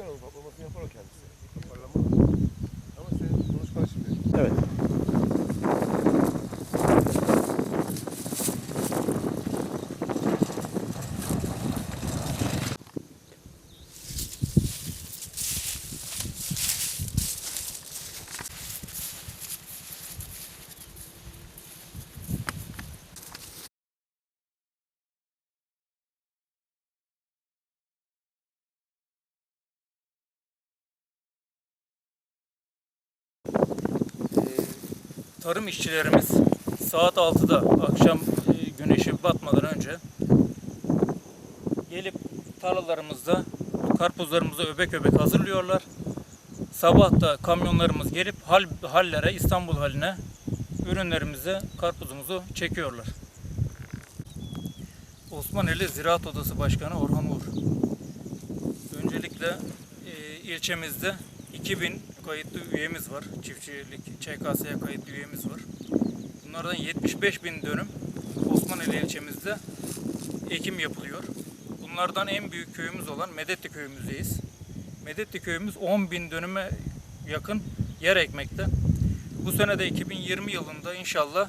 onun toplamasını yapar o kendisi. Toparlama. Ama senin konuşman şimdi. Evet. Tarım işçilerimiz saat 6'da akşam e, güneşi batmadan önce gelip tarlalarımızda karpuzlarımızı öbek öbek hazırlıyorlar. Sabah da kamyonlarımız gelip hal, hallere İstanbul haline ürünlerimizi karpuzumuzu çekiyorlar. Osmaneli Ziraat Odası Başkanı Orhan Uğur. Öncelikle e, ilçemizde 2000 kayıtlı üyemiz var. Çiftçilik ÇKS'ye kayıtlı üyemiz var. Bunlardan 75 bin dönüm Osmaneli ilçemizde ekim yapılıyor. Bunlardan en büyük köyümüz olan Medetli köyümüzdeyiz. Medetli köyümüz 10 bin dönüme yakın yer ekmekte. Bu sene de 2020 yılında inşallah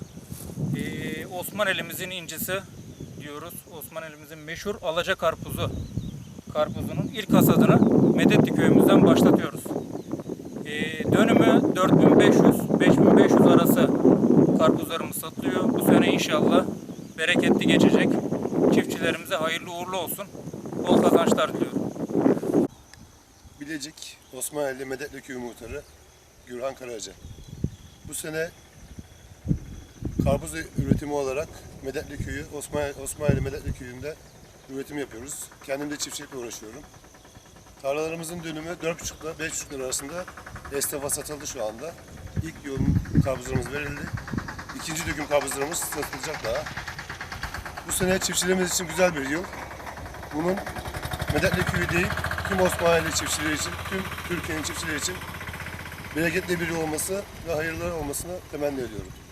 eee Osmaneli'mizin incisi diyoruz. Osmaneli'mizin meşhur alaca karpuzu karpuzunun ilk hasadını Medetli köyümüzden başlatıyoruz. Ee, dönümü 4500-5500 arası karpuzlarımız satılıyor. Bu sene inşallah bereketli geçecek. Çiftçilerimize hayırlı uğurlu olsun. Bol kazançlar diliyorum. Bilecik Osmanlı Medetli Köyü Muhtarı Gürhan Karaca. Bu sene karpuz üretimi olarak Medetli Köyü, Osmanlı, Osmanlı Medetli Köyü'nde üretim yapıyoruz. Kendim de çiftçilikle uğraşıyorum. Tarlalarımızın dönümü 4,5 ile 5,5 lira arasında esnafa satıldı şu anda. İlk yoğun karpuzlarımız verildi. İkinci döküm karpuzlarımız satılacak daha. Bu sene çiftçilerimiz için güzel bir yıl. Bunun Medetli Köyü değil, tüm Osmanlı çiftçileri için, tüm Türkiye'nin çiftçileri için bereketli bir yıl olması ve hayırlı olmasını temenni ediyorum.